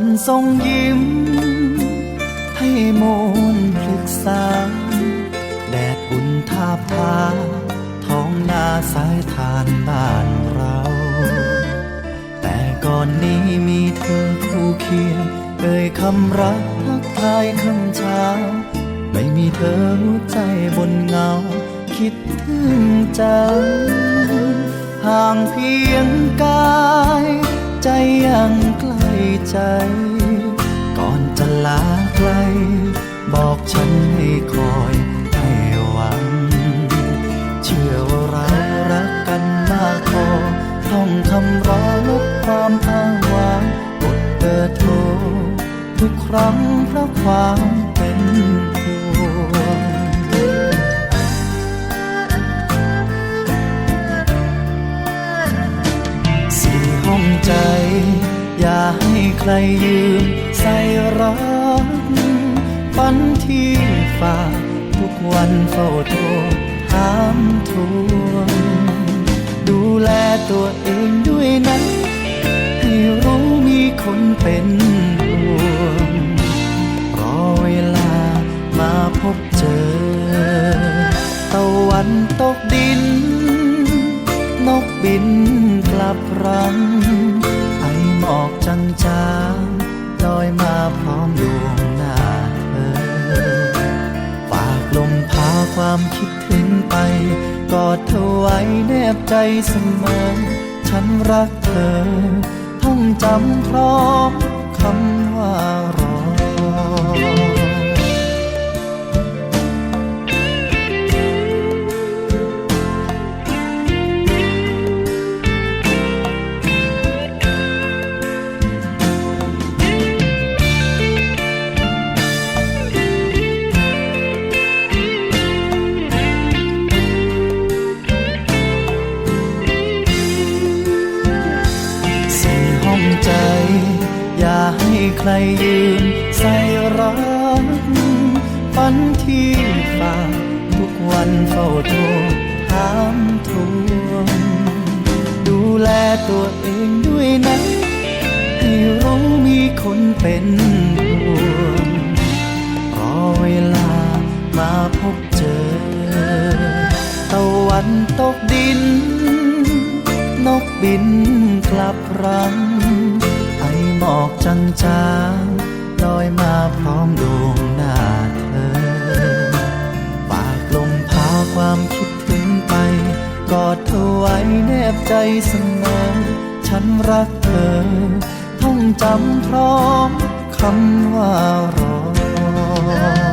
ันทรงยิ้ม ให้มนต์พลึกษา แดดอุ่นทาบทาท้องนาสายทานบ้านเรา แต่ก่อนนี้มีเธอคู่เคียงเอ่ยคำรักทักทายคำเช้า ไม่มีเธอหัวใจบนเงา คิดถึงจังห่างเพียงกาย ใจยังใกล ใจ ก่อนจะลาไกล บอกฉันให้คอยให้หวัง เชื่อว่าเรารักกันมากพอต้องคำร้อลบความอ้างว้างกดเบอร์โทรทุกครั้งเพราะความเป็น ใครยืมใส่รักฝันที่ฝากทุกวันเฝ้าโทรถามทวงดูแลตัวเองด้วยนะให้รู้มีคนเป็นห่วงรอเวลามาพบเจอ ตะวันตกดิน นกบินกลับรัง ออกจังจางๆลอยมาพร้อมดวงหน้าเธอฝากลมพาความคิดถึงไป กอดเธอไว้แนบใจเสมอ ฉันรักเธอ ท่องจำพร้อมคำว่า ใครยืมใส่รักฝันที่ฝากทุกวันเฝ้าโทรถามทวงดูแลตัวเองด้วยนะให้รู้มีคนเป็นห่วงรอเวลามาพบเจอ ตะวันตกดิน นกบินกลับรัง หมอกจางจางๆลอยมาพร้อมดวงหน้าเธอ ฝากลมพาความคิดถึงไป กอดเธอไว้แนบใจเสมอ ฉันรักเธอ ท่องจำพร้อมคำว่ารอ